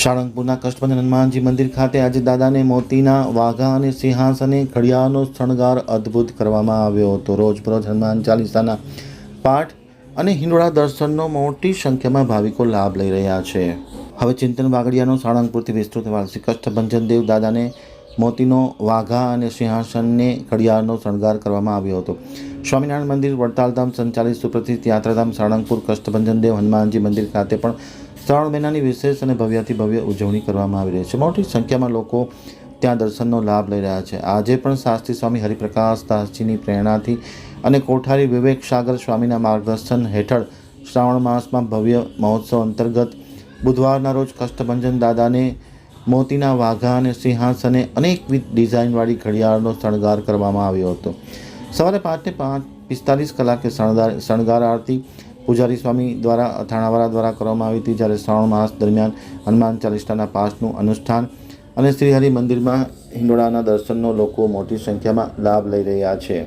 સાળંગપુરના કષ્ટભંજન હનુમાનજી મંદિર ખાતે આજે દાદાને મોતીના વાઘા અને સિંહાસને ઘડિયાળનો શણગાર અદ્ભુત કરવામાં આવ્યો હતો. રોજબરોજ હનુમાન ચાલીસાના પાઠ અને હિંડોળા દર્શનનો મોટી સંખ્યામાં ભાવિકો લાભ લઈ રહ્યા છે. હવે ચિંતન વાગડિયાનો સાળંગપુરથી વિસ્તૃત વાર્ષિક કષ્ટભંજન દેવ દાદાને મોતીનો વાઘા અને સિંહાસનને ઘડિયાળનો શણગાર કરવામાં આવ્યો હતો. સ્વામિનારાયણ મંદિર વડતાલધામ સંચાલિત સુપ્રસિદ્ધ યાત્રાધામ સાળંગપુર કષ્ટભંજન દેવ હનુમાનજી મંદિર ખાતે પણ શ્રાવણ મહિનાની વિશેષ અને ભવ્યથી ભવ્ય ઉજવણી કરવામાં આવી રહી છે. મોટી સંખ્યામાં લોકો ત્યાં દર્શનનો લાભ લઈ રહ્યા છે. આજે પણ શાસ્ત્રી સ્વામી હરિપ્રકાશ દાસજીની પ્રેરણાથી અને કોઠારી વિવેક સાગર સ્વામીના માર્ગદર્શન હેઠળ શ્રાવણ માસમાં ભવ્ય મહોત્સવ અંતર્ગત બુધવારના રોજ કષ્ટભંજન દાદાને મોતીના વાઘા અને સિંહાસને અનેકવિધ ડિઝાઇનવાળી ઘડિયાળનો શણગાર કરવામાં આવ્યો હતો. સવારે પાંચને પાંચ પિસ્તાલીસ કલાકે શણગાર શણગાર આરતી પૂજારી સ્વામી દ્વારા અથાણાવાળા દ્વારા કરવામાં આવી હતી, જ્યારે શ્રાવણ માસ દરમિયાન હનુમાન ચાલીસાના પાઠનું અનુષ્ઠાન અને શ્રીહરિ મંદિરમાં હિંડોળાના દર્શનનો લોકો મોટી સંખ્યામાં લાભ લઈ રહ્યા છે.